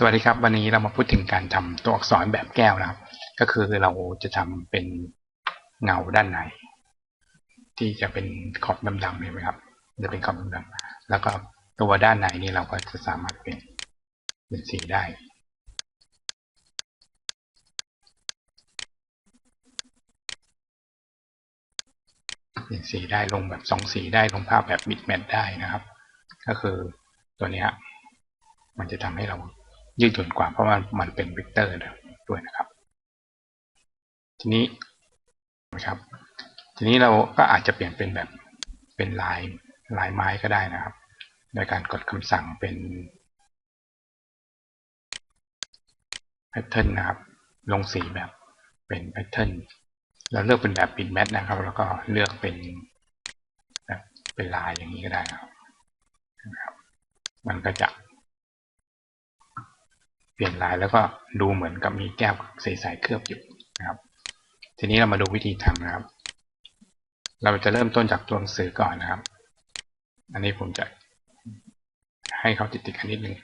สวัสดีครับ วันนี้เรามาพูดถึงการทำตัวอักษรแบบแก้วนะครับ ก็คือเราจะทำเป็นเงาด้านในที่จะเป็นขอบดำๆเห็นไหมครับ จะเป็นขอบดำๆแล้วก็ตัวด้านในนี่เราก็จะสามารถเป็นเป็นสีได้ เป็นสีได้ลงแบบสองสีได้ลงภาพแบบบิดแมทได้นะครับ ก็คือตัวนี้มันจะทำให้เรา ยืดหยุ่นกว่าเพราะว่ามันเป็นวิกเตอร์ด้วยนะครับ ทีนี้นะครับ ทีนี้เราก็อาจจะเปลี่ยนเป็นแบบเป็นลายลายไม้ก็ได้นะครับ โดยการกดคำสั่งเป็นแพทเทิร์นนะครับ ลงสีแบบเป็นแพทเทิร์นเราเลือกเป็นแบบปิดแมทนะครับ แล้วก็เลือกเป็นแบบเป็นลายอย่างนี้ก็ได้นะครับ มันก็จะ เปลี่ยนลายแล้วก็ดูเหมือนกับมีแก้วใสๆเคลือบอยู่นะครับ ทีนี้เรามาดูวิธีทำนะครับ เราจะเริ่มต้นจากตัวหนังสือก่อนนะครับ อันนี้ผมจะให้เขาติดติดกันนิดนึง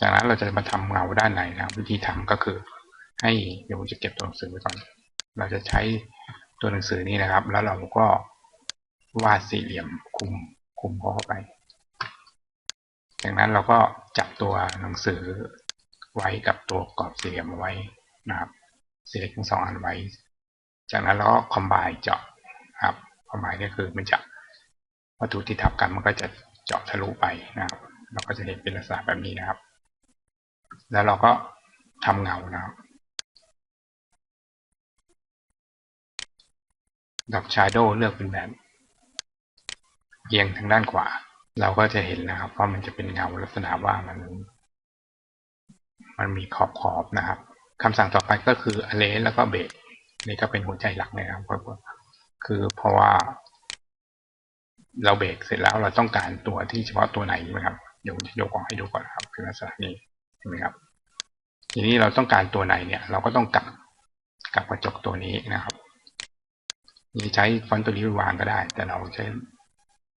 จากนั้นเราจะมาทำเงาด้านในนะครับ วิธีทำก็คือ ให้เดี๋ยวผมจะเก็บตัวหนังสือไว้ก่อน เราจะใช้ตัวหนังสือนี้นะครับ แล้วเราก็วาดสี่เหลี่ยมคุมคุมเข้าไป จากนั้นเราก็จับตัวหนังสือไว้กับตัวกรอบสี่เหลี่ยมไว้นะครับสีเล็กทั้งสองอันไว้ จากนั้นเราก็คอมไบเจาะครับคอมไบนี่คือมันจะวัตถุที่ทับกันมันก็จะเจาะทะลุไปนะครับ เราก็จะเห็นเป็นลักษณะแบบนี้นะครับ แล้วเราก็ทำเงานะครับดับชาร์โดเลือกเป็นแบบเอียงทางด้านขวา เราก็จะเห็นนะครับ ว่ามันจะเป็นเงาลักษณะว่ามัน มันมีขอบขอบนะครับคำสั่งต่อไปก็คือ array แล้วก็เบรกนี่ก็เป็นหัวใจหลักนะครับคือเพราะว่า เราเบรกเสร็จแล้วเราต้องการตัวที่เฉพาะตัวไหนนะครับเดี๋ยวจะยกออกให้ดูก่อนครับ คือลักษณะนี้เห็นไหมครับ ทีนี้เราต้องการตัวไหนเนี่ย เราก็ต้องกลับกลับกระจกตัวนี้นะครับนี่ใช้ฟอนต์ตัวนี้วางก็ได้ แต่เราใช้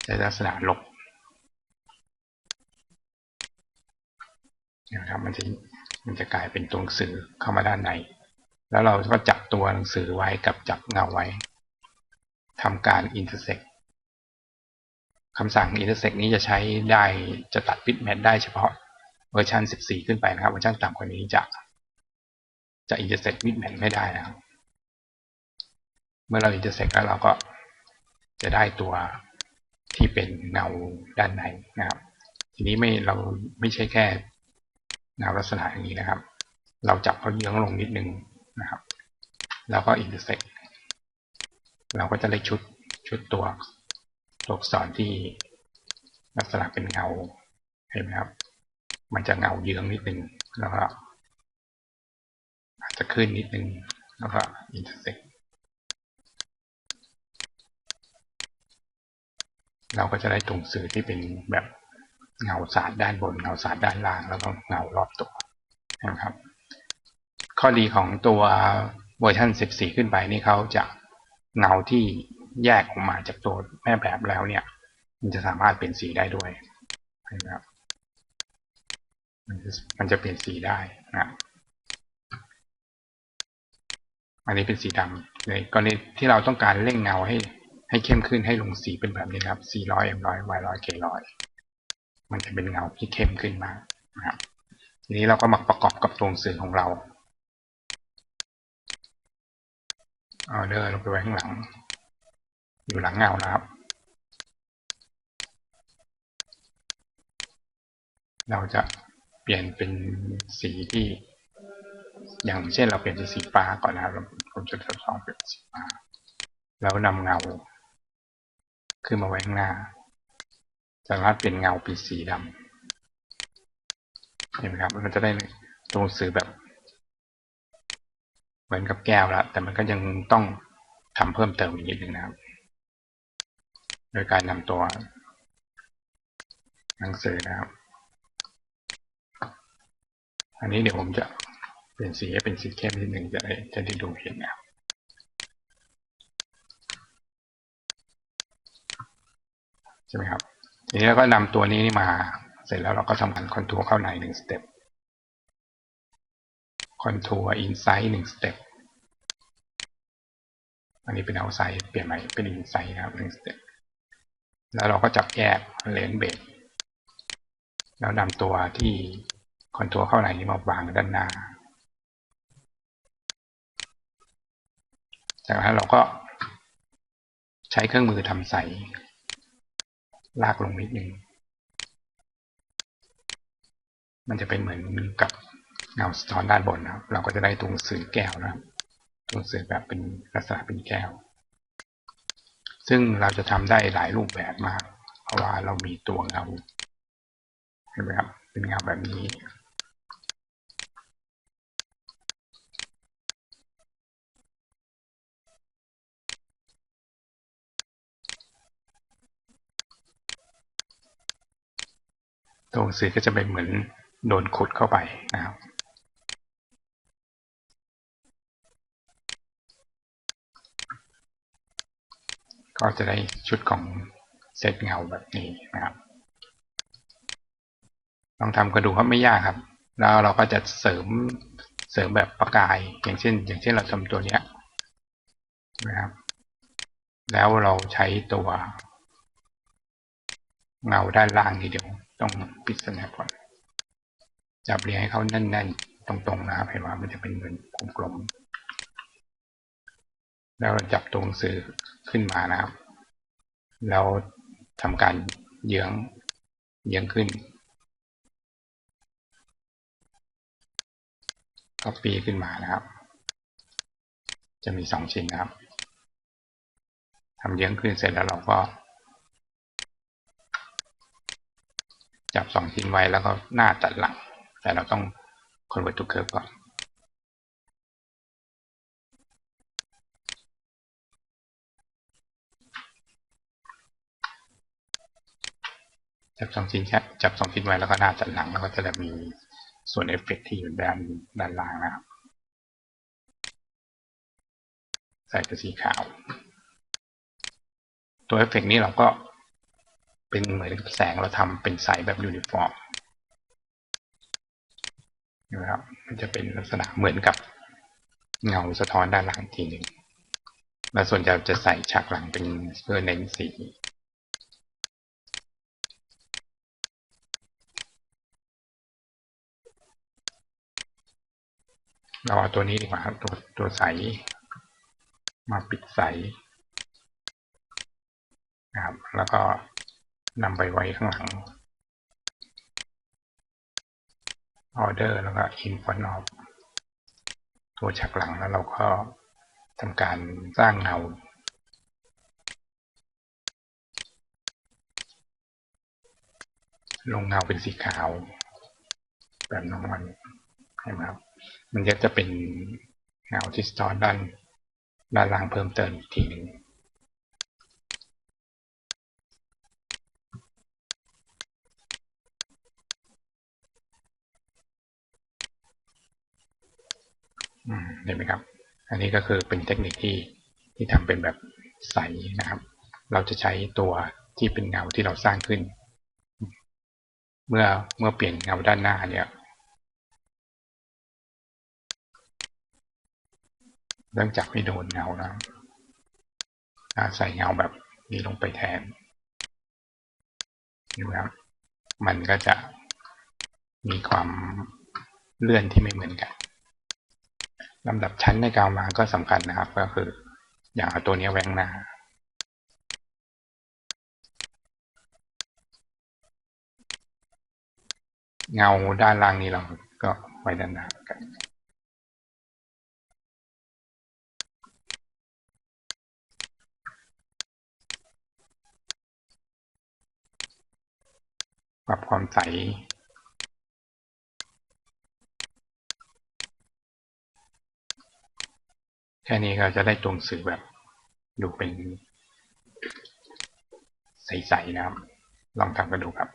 ใช้ลักษณะลบ นะครับมันจะมันจะกลายเป็นตัวหนังสือเข้ามาด้านใน แล้วเราก็จับตัวหนังสือไว้กับจับเงาไว้ทำการ intersect คำสั่ง intersect นี้จะใช้ได้จะตัด bitmap ได้เฉพาะเวอร์ชัน 14 ขึ้นไปนะครับ เวอร์ชันต่ำกว่านี้จะจะ intersect bitmap ไม่ได้นะครับ เมื่อเรา intersect แล้วเราก็จะได้ตัวที่เป็นเงาด้านในนะครับ ทีนี้ไม่เราไม่ใช่แค่ เงาลักษณะอย่างนี้นะครับ เราจับเขาเยื้องลงนิดนึงนะครับ แล้วก็ intersect เราก็จะได้ชุดชุดตัวตัวอักษรที่ลักษณะเป็นเงาเห็นไหมครับ มันจะเงาเยื้องนิดนึงแล้วก็อาจจะขึ้นนิดนึงแล้วก็ intersect เราก็จะได้ตรงสื่อที่เป็นแบบ เงาศาสาดด้านบน เงาศาสาดด้านล่าง แล้วก็เงารอบตัวนะครับ ข้อดีของตัวเวอร์ชัน14 ขึ้นไปนี่เขาจะเงาที่แยกออกมาจากตัวแม่แบบแล้วเนี่ย มันจะสามารถเปลี่ยนสีได้ด้วยนะครับมันจะเปลี่ยนสีได้นะอันนี้เป็นสีดำในกรณีที่เราต้องการเร่งเงาให้ให้เข้มขึ้นให้ลงสีเป็นแบบนี้ครับ 400 m100 y100 k100 มันจะเป็นเงาที่เข้มขึ้นมากนะครับทีนี้เราก็มาประกอบกับตัวหนังสือของเราเอาเดอร์ลงไปไว้ข้างหลัง อยู่หลังเงานะครับ เราจะเปลี่ยนเป็นสีที่ อย่างเช่นเราเปลี่ยนเป็นสีฟ้าก่อนนะครับผมจะทดลองเปลี่ยนสีฟ้า แล้วนำเงา ขึ้นมาไว้ข้างหน้า สามารถเปลี่ยนเงาเป็นสีดำเห็นไหมครับ มันจะได้ตัวหนังสือแบบ เหมือนกับแก้วแล้วแต่มันก็ยังต้องทำเพิ่มเติมอีกนิดนึงนะครับ โดยการนำตัว หนังสือนะครับ อันนี้เดี๋ยวผมจะเปลี่ยนสีให้เป็นสีเข้มนิดหนึ่งจะได้จะได้ดูเห็นนะครับใช่ไหมครับ ทีนี้ก็นำตัวนี้มา เสร็จแล้วเราก็ทำการคอนทัวร์เข้าในหนึ่งสเต็ปคอนทัวร์อินไซต์หนึ่งสเต็ปอันนี้เป็นเอาไซด์เปลี่ยนใหม่เป็นอินไซด์นะครับหนึ่งสเต็ปแล้วเราก็จับแยกเลนเบรแล้วนำตัวที่คอนทัวร์เข้าในนี้มาวางด้านหน้าจากนั้นเราก็ใช้เครื่องมือทำใส ลากลงนิดนึง มันจะเป็นเหมือนกับเงาสะท้อนด้านบนนะครับ เราก็จะได้ตรงสื่อแก้วนะครับตรงสื่อแบบเป็นลักษณะเป็นแก้ว ซึ่งเราจะทำได้หลายรูปแบบมาก เพราะว่าเรามีตัวเงาเห็นไหมครับ เป็นเงาแบบนี้ ตัวหนังสือก็จะเป็นเหมือนโดนขุดเข้าไปนะครับก็จะได้ชุดของเซตเงาแบบนี้นะครับลองทำกันดูครับไม่ยากครับ แล้วเราก็จะเสริมเสริมแบบประกาย อย่างเช่น อย่างเช่นเราทำตัวเนี้ยนะครับ แล้วเราใช้ตัวเงาด้านล่างนี้เดี๋ยว ต้องปิดสแนปก่อนจับเรียงให้เขาแน่นๆ ตรงๆนะครับเห็นว่ามันจะเป็นเหมือนกลมๆแล้วจับตัวหนังสื่อขึ้นมานะครับ แล้วทำการเยื้องเยื้องขึ้นก็ปีขึ้นมานะครับ จะมีสองชิ้นนะครับทำเยื้องขึ้นเสร็จแล้วเราก็ จับสองชิ้นไว้แล้วก็หน้าตัดหลัง แต่เราต้อง convert to curve ก่อนจับสองชิ้นแค่จับสองชิ้นไว้แล้วก็หน้าตัดหลังแล้วก็จะมีส่วนเอฟเฟกที่อยู่ด้านด้านล่างนะครับ ใส่เป็นสีขาว ตัวเอฟเฟกนี้เราก็ เป็นเหมือนแสงเราทำเป็นใสแบบยูนิฟอร์มนะครับ มันจะเป็นลักษณะเหมือนกับเงาสะท้อนด้านหลังทีหนึ่งแล้วส่วนใหญ่จะใส่ฉากหลังเป็นเพื่อเน้นสีเราเอาตัวนี้ดีกว่าครับตัวตัวใส มาปิดใสนะครับแล้วก็ นำไปไว้ข้างหลัง order แล้วก็ in front of ตัวฉากหลังแล้วเราก็ทำการสร้างเงาลงเงาเป็นสีขาว แบบน้องมันใช่ไหมครับ มันก็จะเป็นเงาที่ซ้อนด้านด้านล่างเพิ่มเติมอีกทีหนึ่ง เห็นไหมครับ อันนี้ก็คือเป็นเทคนิคที่ที่ทำเป็นแบบใสนะครับ เราจะใช้ตัวที่เป็นเงาที่เราสร้างขึ้น เมื่อเมื่อเปลี่ยนเงาด้านหน้าเนี่ยเริ่มจากไม่โดนเงานะใส่เงาแบบนี้ลงไปแทนนะครับ มันก็จะมีความเลื่อนที่ไม่เหมือนกัน ลำดับชั้นในการวาก็สำคัญนะครับ ก็คือ อย่างเอาตัวนี้แวงหน้าเงาด้านล่างนี้เราก็ไว้ด้านหน้ากันปรับความใส แค่นี้ก็จะได้ตัวหนังสือแบบดูเป็นใสๆนะครับ ลองทำกันดูครับ